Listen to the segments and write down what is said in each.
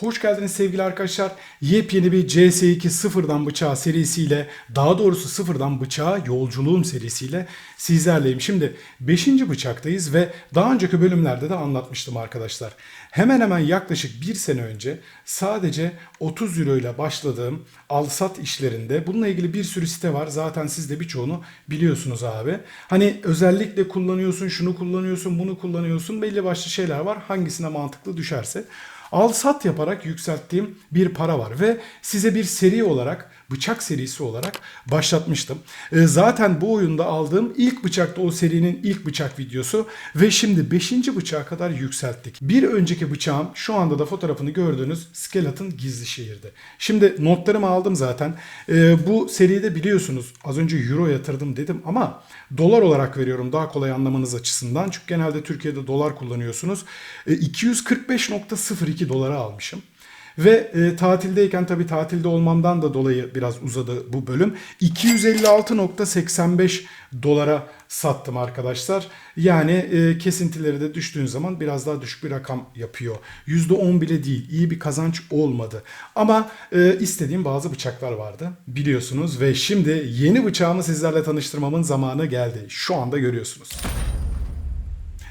Hoş geldiniz sevgili arkadaşlar. Yepyeni bir CS2 sıfırdan bıçağı serisiyle, daha doğrusu sıfırdan bıçağa yolculuğum serisiyle sizlerleyim. Şimdi 5. bıçaktayız ve daha önceki bölümlerde de anlatmıştım arkadaşlar. Hemen hemen yaklaşık bir sene önce sadece 30 euro ile başladığım al-sat işlerinde bununla ilgili bir sürü site var. Zaten siz de birçoğunu biliyorsunuz abi. Hani özellikle kullanıyorsun, şunu kullanıyorsun, bunu kullanıyorsun. Belli başlı şeyler var. Hangisine mantıklı düşerse. Al sat yaparak yükselttiğim bir para var ve size bir seri olarak bıçak serisi olarak başlatmıştım. E, zaten bu oyunda aldığım ilk bıçak da o serinin ilk bıçak videosu ve şimdi 5. bıçağa kadar yükselttik. Bir önceki bıçağım şu anda da fotoğrafını gördüğünüz Skeleton Gizli Şehir'de. Şimdi notlarımı aldım zaten. E, bu seride biliyorsunuz az önce euro yatırdım dedim ama dolar olarak veriyorum daha kolay anlamanız açısından. Çünkü genelde Türkiye'de dolar kullanıyorsunuz. E, 245.02 dolara almışım. Ve e, tatildeyken tabii tatilde olmamdan da dolayı biraz uzadı bu bölüm. 256.85 dolara sattım arkadaşlar. Yani e, kesintileri de düştüğün zaman biraz daha düşük bir rakam yapıyor. %10 bile değil. İyi bir kazanç olmadı. Ama e, istediğim bazı bıçaklar vardı biliyorsunuz. Ve şimdi yeni bıçağımı sizlerle tanıştırmamın zamanı geldi. Şu anda görüyorsunuz.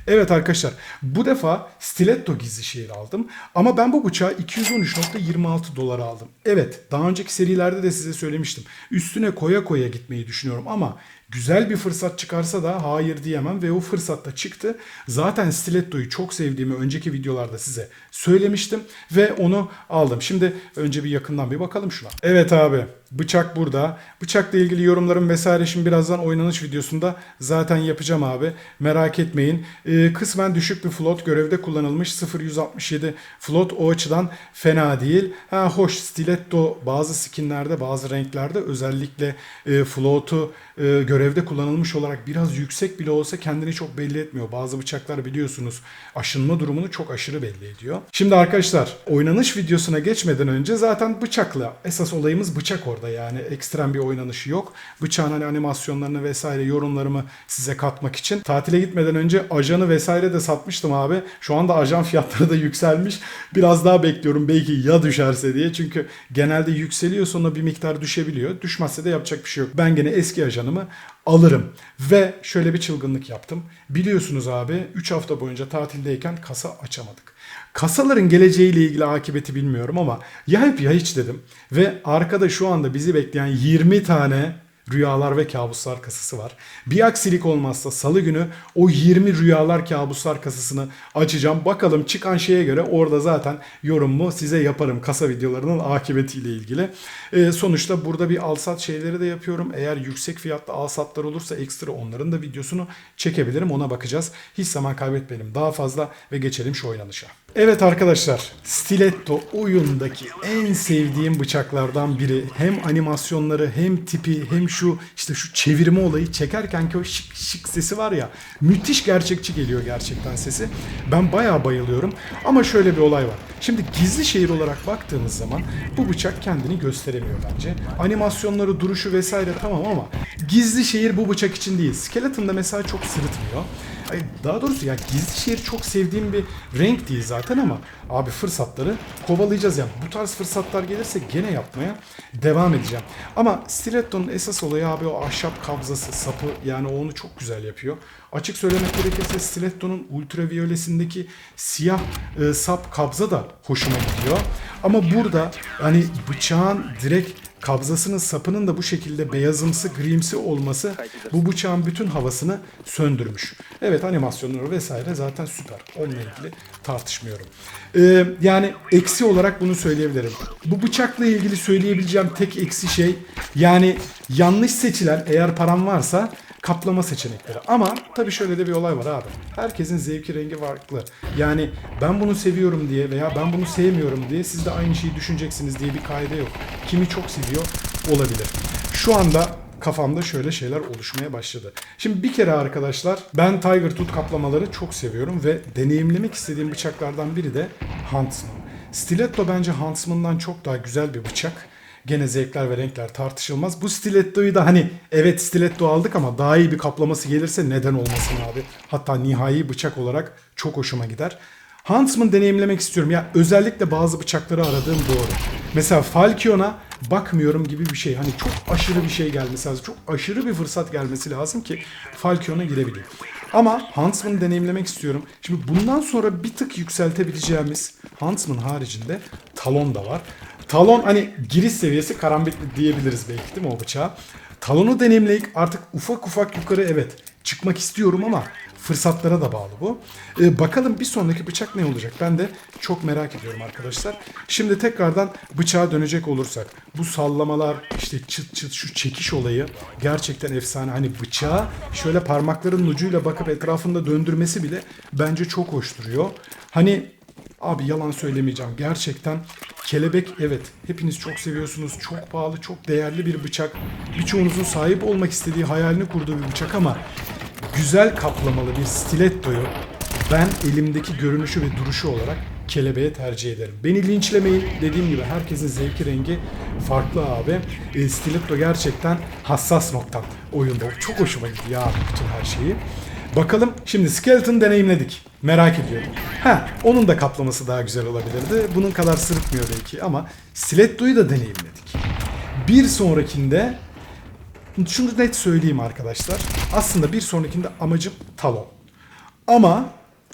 Evet arkadaşlar bu defa stiletto gizli şehir aldım. Ama ben bu bıçağı 213.26 dolara aldım. Evet daha önceki serilerde de size söylemiştim. Üstüne koya koya gitmeyi düşünüyorum ama güzel bir fırsat çıkarsa da hayır diyemem ve o fırsat da çıktı. Zaten stilettoyu çok sevdiğimi önceki videolarda size söylemiştim ve onu aldım. Şimdi önce bir yakından bir bakalım şuna. Evet abi bıçak burada. Bıçakla ilgili yorumlarım vesaire şimdi birazdan oynanış videosunda zaten yapacağım abi. Merak etmeyin. Ee, kısmen düşük bir float görevde kullanılmış 0.167 float o açıdan fena değil. Ha hoş stiletto bazı skinlerde bazı renklerde özellikle e, float'u e, görevde kullanılmış olarak biraz yüksek bile olsa kendini çok belli etmiyor. Bazı bıçaklar biliyorsunuz aşınma durumunu çok aşırı belli ediyor. Şimdi arkadaşlar oynanış videosuna geçmeden önce zaten bıçakla esas olayımız bıçak orada yani ekstrem bir oynanışı yok. Bıçağın hani animasyonlarını vesaire yorumlarımı size katmak için. Tatile gitmeden önce ajanı vesaire de satmıştım abi. Şu anda ajan fiyatları da yükselmiş. Biraz daha bekliyorum belki ya düşerse diye. Çünkü genelde yükseliyor sonra bir miktar düşebiliyor. Düşmezse de yapacak bir şey yok. Ben gene eski ajanımı alırım. Ve şöyle bir çılgınlık yaptım. Biliyorsunuz abi 3 hafta boyunca tatildeyken kasa açamadık. Kasaların geleceğiyle ilgili akıbeti bilmiyorum ama ya hep ya hiç dedim. Ve arkada şu anda bizi bekleyen 20 tane Rüyalar ve Kabuslar kasası var. Bir aksilik olmazsa salı günü o 20 Rüyalar Kabuslar kasasını açacağım. Bakalım çıkan şeye göre orada zaten yorumumu size yaparım kasa videolarının akıbetiyle ilgili. Ee, sonuçta burada bir alsat şeyleri de yapıyorum. Eğer yüksek fiyatlı alsatlar olursa ekstra onların da videosunu çekebilirim. Ona bakacağız. Hiç zaman kaybetmeyelim daha fazla ve geçelim şu oynanışa. Evet arkadaşlar, stiletto oyundaki en sevdiğim bıçaklardan biri. Hem animasyonları hem tipi hem şu işte şu çevirme olayı çekerken ki o şık şık sesi var ya müthiş gerçekçi geliyor gerçekten sesi. Ben bayağı bayılıyorum ama şöyle bir olay var. Şimdi gizli şehir olarak baktığımız zaman bu bıçak kendini gösteremiyor bence. Animasyonları, duruşu vesaire tamam ama gizli şehir bu bıçak için değil. Skeleton'da mesela çok sırıtmıyor. Daha doğrusu ya gizli şehir çok sevdiğim bir renk değil zaten ama abi fırsatları kovalayacağız yani. Bu tarz fırsatlar gelirse gene yapmaya devam edeceğim. Ama stiletto'nun esas olayı abi o ahşap kabzası, sapı yani onu çok güzel yapıyor. Açık söylemek gerekirse stiletto'nun ultraviyolesindeki siyah e, sap kabza da hoşuma gidiyor. Ama burada hani bıçağın direkt kabzasının sapının da bu şekilde beyazımsı grimsi olması bu bıçağın bütün havasını söndürmüş. Evet animasyonları vesaire zaten süper. Onunla ilgili tartışmıyorum. Ee, yani eksi olarak bunu söyleyebilirim. Bu bıçakla ilgili söyleyebileceğim tek eksi şey yani yanlış seçilen eğer param varsa kaplama seçenekleri. Ama tabii şöyle de bir olay var abi. Herkesin zevki rengi farklı. Yani ben bunu seviyorum diye veya ben bunu sevmiyorum diye siz de aynı şeyi düşüneceksiniz diye bir kaide yok. Kimi çok seviyor olabilir. Şu anda kafamda şöyle şeyler oluşmaya başladı. Şimdi bir kere arkadaşlar ben Tiger Tooth kaplamaları çok seviyorum ve deneyimlemek istediğim bıçaklardan biri de Huntsman. Stiletto bence Huntsman'dan çok daha güzel bir bıçak. Gene zevkler ve renkler tartışılmaz. Bu stilettoyu da hani evet stiletto aldık ama daha iyi bir kaplaması gelirse neden olmasın abi. Hatta nihai bıçak olarak çok hoşuma gider. Huntsman deneyimlemek istiyorum. Ya özellikle bazı bıçakları aradığım doğru. Mesela Falcon'a bakmıyorum gibi bir şey. Hani çok aşırı bir şey gelmesi lazım. Çok aşırı bir fırsat gelmesi lazım ki Falcon'a girebileyim. Ama Huntsman'ı deneyimlemek istiyorum. Şimdi bundan sonra bir tık yükseltebileceğimiz Huntsman haricinde Talon da var. Talon hani giriş seviyesi karambitli diyebiliriz belki değil mi o bıçağa? Talonu deneyimleyip artık ufak ufak yukarı evet çıkmak istiyorum ama fırsatlara da bağlı bu. Ee, bakalım bir sonraki bıçak ne olacak? Ben de çok merak ediyorum arkadaşlar. Şimdi tekrardan bıçağa dönecek olursak bu sallamalar işte çıt çıt şu çekiş olayı gerçekten efsane. Hani bıçağı şöyle parmakların ucuyla bakıp etrafında döndürmesi bile bence çok hoş duruyor. Hani Abi yalan söylemeyeceğim. Gerçekten kelebek evet hepiniz çok seviyorsunuz. Çok pahalı, çok değerli bir bıçak. Birçoğunuzun sahip olmak istediği, hayalini kurduğu bir bıçak ama güzel kaplamalı bir stilettoyu ben elimdeki görünüşü ve duruşu olarak kelebeğe tercih ederim. Beni linçlemeyin. Dediğim gibi herkesin zevki rengi farklı abi. E, stiletto gerçekten hassas noktam oyunda. Çok hoşuma gidiyor abi bütün her şeyi. Bakalım şimdi Skeleton deneyimledik. Merak ediyorum. Ha, onun da kaplaması daha güzel olabilirdi. Bunun kadar sırıtmıyor belki ama Stiletto'yu da deneyimledik. Bir sonrakinde şunu net söyleyeyim arkadaşlar. Aslında bir sonrakinde amacım talon. Ama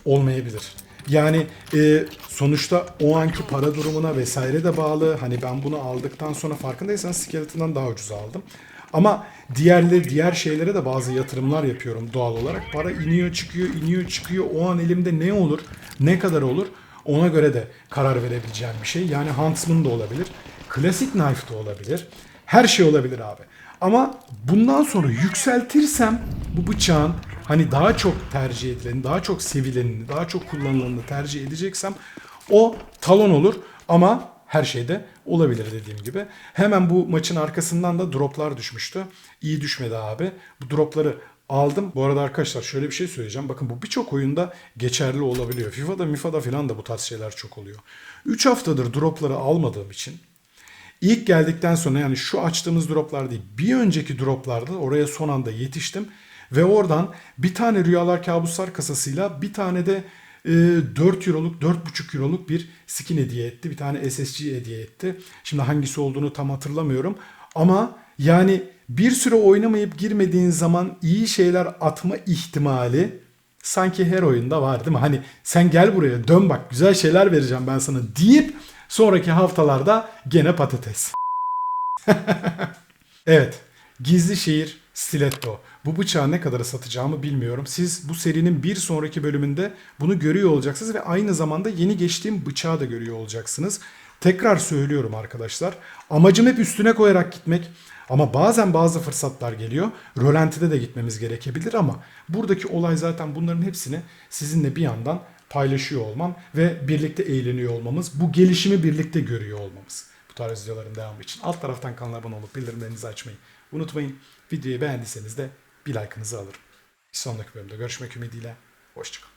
olmayabilir. Yani e, sonuçta o anki para durumuna vesaire de bağlı. Hani ben bunu aldıktan sonra farkındaysanız Skeleton'dan daha ucuz aldım. Ama diğerleri diğer şeylere de bazı yatırımlar yapıyorum doğal olarak. Para iniyor çıkıyor iniyor çıkıyor. O an elimde ne olur ne kadar olur ona göre de karar verebileceğim bir şey. Yani Huntsman da olabilir. Klasik Knife da olabilir. Her şey olabilir abi. Ama bundan sonra yükseltirsem bu bıçağın hani daha çok tercih edileni, daha çok sevilenini, daha çok kullanılanını tercih edeceksem o talon olur ama her şeyde olabilir dediğim gibi. Hemen bu maçın arkasından da droplar düşmüştü. İyi düşmedi abi. Bu dropları aldım. Bu arada arkadaşlar şöyle bir şey söyleyeceğim. Bakın bu birçok oyunda geçerli olabiliyor. FIFA'da, MIFA'da falan da bu tarz şeyler çok oluyor. 3 haftadır dropları almadığım için İlk geldikten sonra yani şu açtığımız droplar değil bir önceki droplarda oraya son anda yetiştim. Ve oradan bir tane Rüyalar Kabuslar kasasıyla bir tane de 4 euroluk 4,5 euroluk bir skin hediye etti. Bir tane SSG hediye etti. Şimdi hangisi olduğunu tam hatırlamıyorum. Ama yani bir süre oynamayıp girmediğin zaman iyi şeyler atma ihtimali sanki her oyunda var değil mi? Hani sen gel buraya dön bak güzel şeyler vereceğim ben sana deyip sonraki haftalarda gene patates. evet. Gizli şehir stiletto. Bu bıçağı ne kadara satacağımı bilmiyorum. Siz bu serinin bir sonraki bölümünde bunu görüyor olacaksınız ve aynı zamanda yeni geçtiğim bıçağı da görüyor olacaksınız. Tekrar söylüyorum arkadaşlar. Amacım hep üstüne koyarak gitmek. Ama bazen bazı fırsatlar geliyor. Rölantide de gitmemiz gerekebilir ama buradaki olay zaten bunların hepsini sizinle bir yandan paylaşıyor olmam ve birlikte eğleniyor olmamız. Bu gelişimi birlikte görüyor olmamız. Bu tarz videoların devamı için alt taraftan kanala abone olup bildirimlerinizi açmayı unutmayın. Videoyu beğendiyseniz de bir like'ınızı alırım. Bir sonraki bölümde görüşmek ümidiyle. Hoşçakalın.